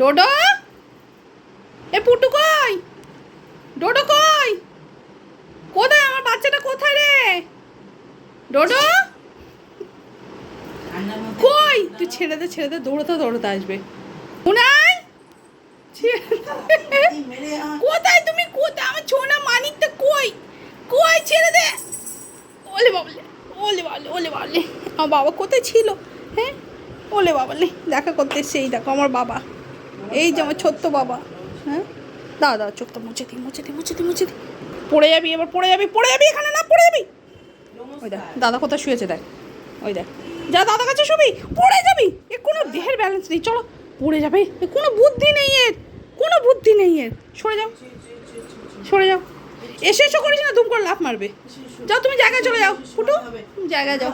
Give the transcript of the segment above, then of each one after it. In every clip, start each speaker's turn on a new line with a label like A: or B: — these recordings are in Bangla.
A: ডোডো? এ পুটু কই? ডোডো কই? কোথায়? আমার বাচ্চাটা কোথায় রে? ডোডো? কই? তুই ছেড়ে দে ছেড়ে দে, দৌড়তে দৌড়তে আসবে। উনাই কোথায় তুমি? কোথায়? আমার ছোনা মানিকটা কই? কই? ছেড়ে দে। ওলে বাবলে ওলে বাবলে ওলে বাবলে। আমার বাবা কোথায় ছিল? হ্যাঁ? ওলে বাবলে, দেখা করতে সেই দেখো, আমার বাবা। এই যে আমার ছোট্ট বাবা হ্যাঁ? দাও দাও চোখটা মুছে দিই মুছে দিই মুছে দিই মুছে দিই। পড়ে যাবি এবার পড়ে যাবি পড়ে যাবি এখানে না পড়ে যাবি। ওই দেখ দাদা কোথায় শুয়েছে দেখ। ওই দেখ। যা দাদা কাছে শুবি পড়ে যাবি। এ কোনো দেহের ব্যালেন্স নেই চলো পড়ে যাবে। এ কোনো বুদ্ধি নেই এর কোনো বুদ্ধি নেই এর। সরে যাও সরে যাও। এসে এসে করিস না দুম করে লাফ মারবে। যাও তুমি জায়গায় চলে যাও ফুটু। জায়গায় যাও।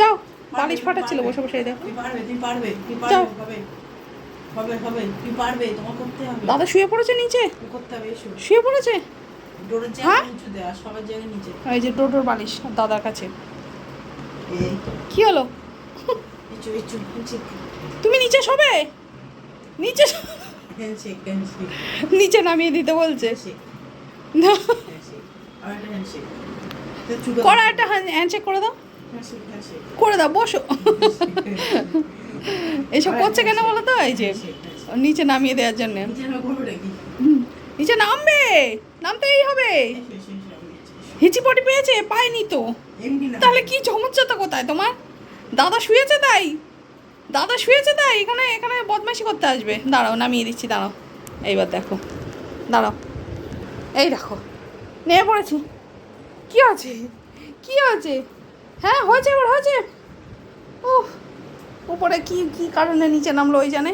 A: যাও বালিশ ফাটাচ্ছিল বসে বসে দেখো।
B: তুমি পারবে পারবে
A: যাও।
B: হবে হবে। তুমি পারবে তোমার করতে হবে।
A: দাদা শুয়ে পড়েছে নিচে?
B: করতে হবে এসো
A: শুয়ে। পড়েছে?
B: ডোরের
A: হ্যাঁ?
B: জায়গায় নিচু দেয়া সবার জায়গায় নিচে।
A: এই যে ডোডোর বালিশ দাদার কাছে।
B: এই
A: কি হলো? তুমি নিচে শোবে? নিচে নিচে নামিয়ে দিতে বলছে। করা একটা হ্যান্ডশেক করে দাও। করে দাও বসো। এসব করছে কেন বলো তো? এই যে নিচে নামিয়ে দেওয়ার জন্য।
B: নিচে
A: নামবে? নামতেই হবে।
B: আমি নিচে, এসো।
A: হিচিপটি পেয়েছে পায়নি তো তাহলে কি সমস্যাটা কোথায় তোমার? দাদা শুয়েছে তাই? দাদা শুয়েছে তাই? এখানে এখানে বদমাইশি করতে আসবে। দাঁড়াও নামিয়ে দিচ্ছি দাঁড়াও। এইবার দেখো। দাঁড়াও। এই দেখো। নেমে পড়েছি। কি আছে? কি আছে? হ্যাঁ হয়েছে এবার হয়েছে। ও উপরে কি কি কারণে নিচে নামলো ওই জানে?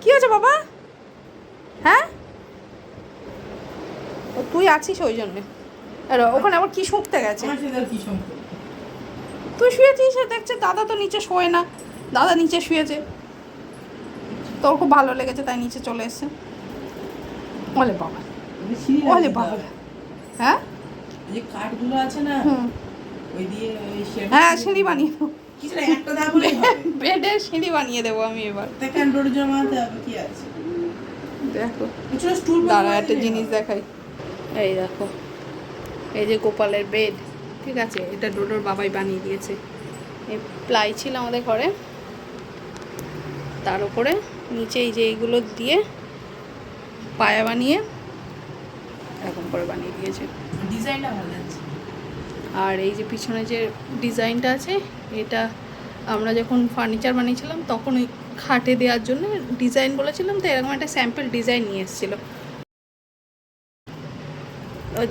A: কি হয়েছে বাবা? হ্যাঁ? ও তুই আছিস ওই জন্যে। আর ওখানে আবার কি শুঁকতে গেছে? তুই শুয়েছিস দেখছে দাদা তো নিচে শোয় না। দাদা নিচে শুয়েছে। তোর খুব ভালো লেগেছে তাই নিচে চলে এসছে। বলে বাবা। বলে বাবা। হ্যাঁ?
B: যে কাঠগুলো আছে না
A: হ্যাঁ সিঁড়ি বানিয়ে দেবো। বেডের সিঁড়ি বানিয়ে দেবো আমি এবার। দেখো। দাঁড়া একটা জিনিস দেখাই। এই দেখো এই যে গোপালের বেড ঠিক আছে? এটা ডোডোর বাবাই বানিয়ে দিয়েছে। এই প্লাই ছিল আমাদের ঘরে। তার উপরে নিচে এই যে এইগুলো দিয়ে পায়া বানিয়ে এরকম করে বানিয়ে দিয়েছে।
B: ডিজাইনটা ভালো লাগছে।
A: আর এই যে পিছনে যে ডিজাইনটা আছে, এটা আমরা যখন ফার্নিচার বানিয়েছিলাম, তখন ওই খাটে দেওয়ার জন্য ডিজাইন বলেছিলাম, তো এরকম একটা স্যাম্পল ডিজাইন নিয়ে এসেছিল।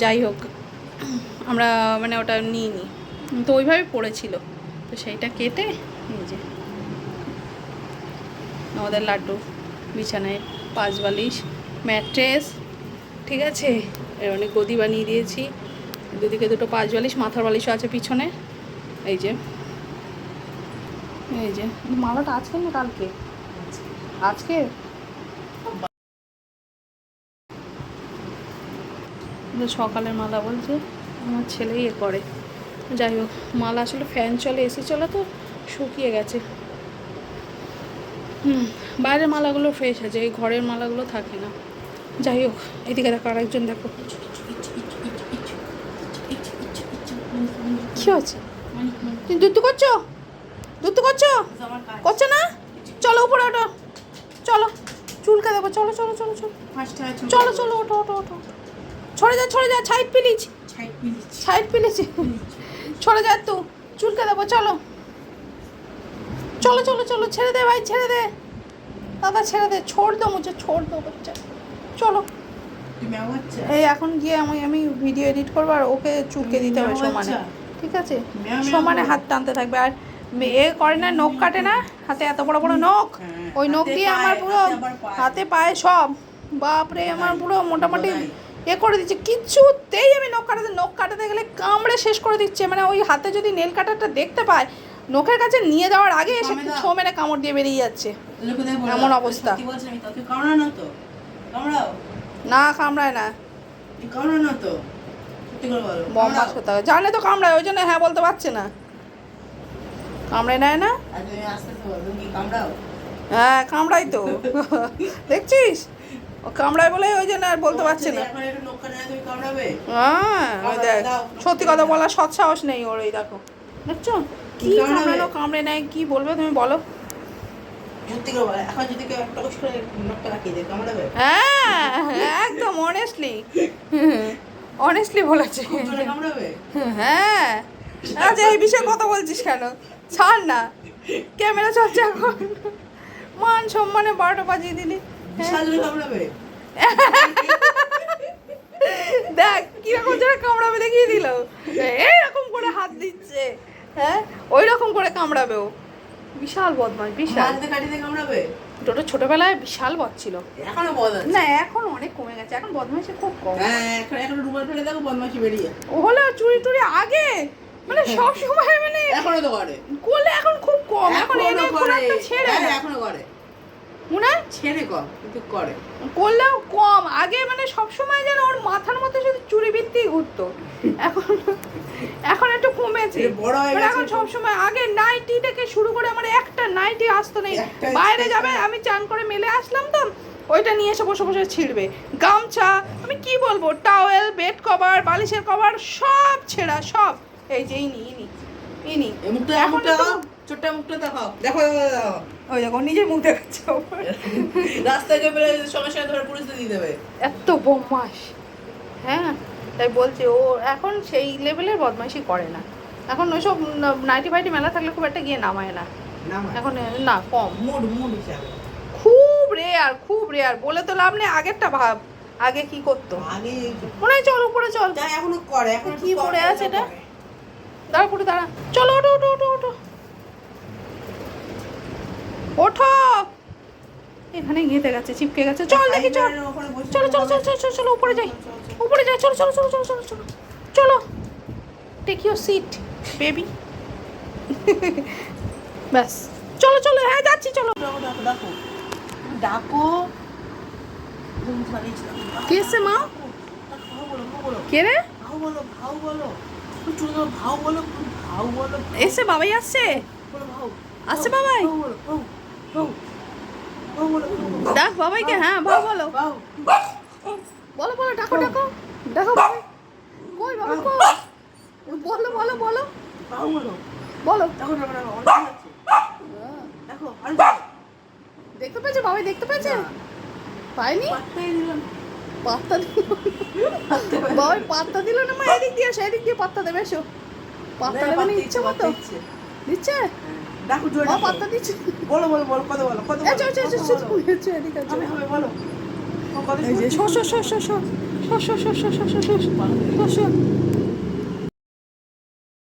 A: যাই হোক, আমরা মানে ওটা নিই নি তো ওইভাবে পড়েছিল। তো সেইটা কেটে এই যে আমাদের লাড্ডু, বিছানায় পাঁচ বালিশ, ম্যাট্রেস, ঠিক আছে? এর অনেক গদি বানিয়ে দিয়েছি। দুদিকে দুটো পাঁচ বালিশ, মাথার বালিশও আছে পিছনে। এই যে। এই যে। মালাটা আজকে না কালকে? আজকে? সকালের মালা বলছে। আমার ছেলে ইয়ে করে। যাই হোক, মালা আসলে ফ্যান চলে, এসি চলে তো শুকিয়ে গেছে। হুম, বাইরের মালাগুলো ফ্রেশ আছে, এই ঘরের মালাগুলো থাকে না। যাই হোক, এদিকে দেখো আরেকজন দেখো। কি তুমি দুধ করছ? দুধ করছ? করছ না? চলো উপরে ওঠো। চলো। চুলকে দেবো। চলো চলো চলো চলো। চলো চলো, ওঠো ওঠো ওঠো। ছড়ে যা ছড়ে যা, ছাইট পিলিচ।
B: Site please.
A: ছড়ে যা তো চুলকে দেবো, চলো। চলো চলো চলো, ছেড়ে দে ভাই, ছেড়ে দে। দাদা, ছেড়ে দে। ছোড় দো মুঝে ছোড় দো বাচ্চা। চলো। এই এখন গিয়ে আমি আমি ভিডিও এডিট করব আর ওকে চুলকে দিতে হবে সমানে। ঠিক আছে? সমানে হাত টানতে থাকবে। আর এ করে না নখ কাটে না হাতে এত বড় বড় নখ।
B: হ্যাঁ,
A: ওই নখ দিয়ে আমার পুরো
B: হাতে পায়ে।
A: সব। বাপরে আমার পুরো মোটামুটি এ করে দিচ্ছে। কিচ্ছুতেই আমি নখ কাটাতে নখ কাটাতে গেলে কামড়ে শেষ করে দিচ্ছে। মানে ওই হাতে যদি নেল কাটারটা দেখতে পায় নখের কাছে নিয়ে যাওয়ার আগে এসে। ছো মেরে কামড় দিয়ে বেরিয়ে যাচ্ছে। এমন অবস্থা।
B: তো। কামড়াও।
A: না কামড়ায় না।
B: তুমি না তো সত্যি করে বলো।
A: বম্বাস করতে হবে। জানে তো কামড়ায় ওই জন্য হ্যাঁ বলতে পারছে না। কামড়ে নেয় না? হ্যাঁ কামড়াই তো। দেখছিস? ও কামড়ায় বলে ওই জন্য আর বলতে পারছে না। হ্যাঁ ওই দেখ সত্যি কথা বলার সৎ সাহস নেই ওর এই দেখো। দেখছ? কি কামড়ানো কামড়ে নেয় কি বলবে তুমি বলো।
B: সত্যি করে এখন যদি কেউ একটা করে নখটা রাখিয়ে দেয় কামড়াবে
A: হ্যাঁ একদম অনেস্টলি অনেস্টলি বলেছে। হ্যাঁ। আচ্ছা এই বিষয়ে কথা বলছিস কেন? ছাড় না। ক্যামেরা চলছে এখন। মান সম্মানে বারোটা বাজিয়ে দিলি। হ্যাঁ।
B: কামড়াবে
A: দেখ কীরকম জোরে কামড়াবে দেখিয়ে দিল। এইরকম করে হাত দিচ্ছে। হ্যাঁ ওই রকম করে কামড়াবে ও। বিশাল বদমাস বিশাল। টোটো ছোটবেলায় বিশাল বদ ছিল।
B: এখনও বদ
A: না এখন অনেক কমে গেছে এখন বদমাইশি খুব কম।
B: হ্যাঁ এখন এখন রুমাল ফেলে দেখো বদমাশি বেরিয়ে।
A: ও হলো চুরি টুরি আগে? মানে সব সময় মানে
B: এখনও তো করে।
A: করলে এখন খুব কম এখন এনে
B: করে।
A: ছেড়ে
B: হ্যাঁ, এখনও করে।
A: মনে
B: ছেড়ে কম কিন্তু করে।
A: করলেও কম। আগে মানে সব সময় যেন ওর মাথার মধ্যে শুধু চুরি বৃত্তি ঘুরতো। এখন এখন
B: এটা বড় হয়ে
A: মানে
B: গেছে।
A: এখন সব সময় আগে নাইটি থেকে শুরু করে আমার একটা নাইটি আসতো নেই বাইরে যাবে আমি চান করে মেলে আসলাম তো ওইটা নিয়ে এসে বসে বসে ছিঁড়বে। গামছা আমি কি বলব? টাওয়েল বেড কভার বালিশের কভার সব ছেঁড়া সব। এই যে ইনি ইনি ইনি।
B: মুখটা মুখটা দেখাও ছোট্ট মুখটা দেখাও। দেখো
A: ওই দেখো নিজের মুখ দেখাচ্ছে
B: রাস্তায় গিয়ে বেরোয় সমস্যা ধরে পুলিশে দিয়ে দেবে।
A: এত বদমাস হ্যাঁ তাই বলছে ও এখন সেই লেভেলের বদমাইশি করে না। এখন ওইসব নাইটি ফাইটি মেলা থাকলে খুব একটা গিয়ে নামায় না। এখন না কম। খুব রেয়ার খুব রেয়ার বলে তো লাভ নেই আগেরটা ভাব আগে কি করতো? মনে হয় চল উপরে চল।
B: এখনও করে এখন
A: কি পড়ে আছে এটা? দাঁড়া পুরো দাঁড়া। চলো ওঠো ওঠো ওঠো ওঠো। ওঠো! এখানে গেঁথে গেছে চিপকে গেছে। চল দেখি চল। চলো চলো চলো চলো চলো চলো উপরে যাই। উপরে যাই চলো চলো চলো চলো চলো চলো চলো। টেক ইউর সিট বেবি ব্যাস। চলো চলো হ্যাঁ যাচ্ছি চলো।
B: ডাকো। ডাকো ডাকো
A: কে এসছে মা?
B: বলো বলো।
A: কে রে?
B: ভাও বলো ভাও বলো। ভাও বলো ভাও বলো।
A: এসে বাবাই আসছে। আসছে বাবাই। ডাক বাবাইকে হ্যাঁ ভাও বলো। বলো বলো ডাকো ডাকো। ডাকো বাবাই। কই বাবা কই? বলো বলো বলো
B: বলো
A: বলো
B: দেখো দেখো দেখো দেখো দেখো।
A: দেখতে পেয়েছে বাবাই দেখতে পেয়েছে পাইনি পাত্তা দিল বাবাই পাত্তা দিল না মা এদিক দিয়ে আসো এদিক দিয়ে পাত্তা দেবে এসো পাত্তা দেবে না ইচ্ছে মতো দিচ্ছে
B: ডাকো জোরে
A: মা পাত্তা দিচ্ছে
B: বলো বলো বলো কত বলো কত
A: এসো এসো এসো
B: বলো
A: এসো এদিকে এসো
B: হবে হবে বলো
A: এই যে show show show show show show show show show show show show show